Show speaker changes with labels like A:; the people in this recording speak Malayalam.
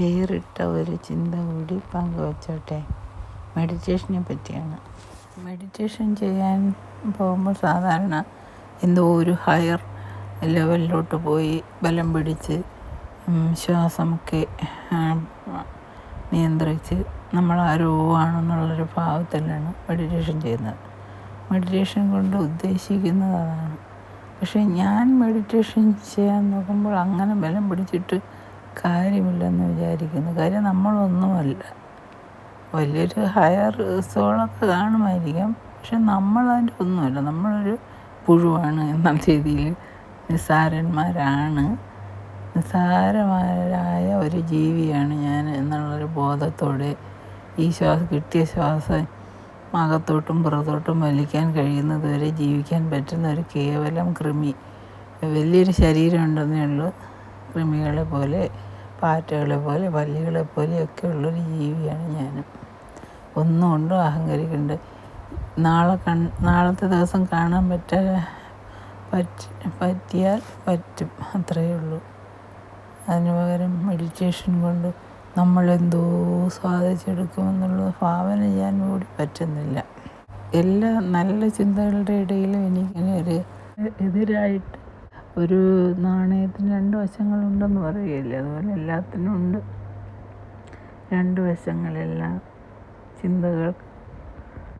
A: വേറിട്ട ഒരു ചിന്ത കൂടി പങ്കുവച്ചോട്ടെ. മെഡിറ്റേഷനെ പറ്റിയാണ്. മെഡിറ്റേഷൻ ചെയ്യാൻ പോകുമ്പോൾ സാധാരണ എന്തോ ഒരു ഹയർ ലെവലിലോട്ട് പോയി ബലം പിടിച്ച് ശ്വാസമൊക്കെ നിയന്ത്രിച്ച് നമ്മൾ ആരോ ആണെന്നുള്ളൊരു ഭാവത്തിലാണ് മെഡിറ്റേഷൻ ചെയ്യുന്നത്. മെഡിറ്റേഷൻ കൊണ്ട് ഉദ്ദേശിക്കുന്നത് അതാണ്. പക്ഷേ ഞാൻ മെഡിറ്റേഷൻ ചെയ്യാൻ നോക്കുമ്പോൾ അങ്ങനെ ബലം പിടിച്ചിട്ട് കാര്യമില്ലെന്ന് വിചാരിക്കുന്നു. കാര്യം നമ്മളൊന്നുമല്ല. വലിയൊരു ഹയർ സോളൊക്കെ കാണുമായിരിക്കാം. പക്ഷെ നമ്മളതിന്റെ ഒന്നുമല്ല. നമ്മളൊരു പുഴുവാണ് എന്ന രീതിയിൽ നിസ്സാരന്മാരാണ്. നിസ്സാരമാരായ ഒരു ജീവിയാണ് ഞാൻ എന്നുള്ളൊരു ബോധത്തോടെ ഈ ശ്വാസം കിട്ടിയ ശ്വാസം അകത്തോട്ടും പുറത്തോട്ടും വലിക്കാൻ കഴിയുന്നത് വരെ ജീവിക്കാൻ പറ്റുന്ന ഒരു കേവലം കൃമി. വലിയൊരു ശരീരം ഉണ്ടെന്നേ ഉള്ളൂ കൃമികളെ പോലെ. പാറ്റകളെ പോലെ പല്ലികളെ പോലെയൊക്കെ ഉള്ളൊരു ജീവിയാണ് ഞാൻ ഒന്നും കൊണ്ടും നാളെ കൺ നാളത്തെ ദിവസം കാണാൻ പറ്റ പറ്റി പറ്റിയാൽ പറ്റും. അത്രയേ ഉള്ളൂ. അതിന് പകരം മെഡിറ്റേഷൻ കൊണ്ട് നമ്മളെന്തോ സാധിച്ചെടുക്കുമെന്നുള്ള ഭാവന ചെയ്യാൻ കൂടി പറ്റുന്നില്ല. എല്ലാ നല്ല ചിന്തകളുടെ ഇടയിലും എനിക്കിങ്ങനെ ഒരു എതിരായിട്ട് ഒരു നാണയത്തിന് വശങ്ങളുണ്ടെന്ന് പറയുകയില്ല അതുപോലെ എല്ലാത്തിനും ഉണ്ട് രണ്ട് വശങ്ങളെല്ലാം ചിന്തകൾക്ക്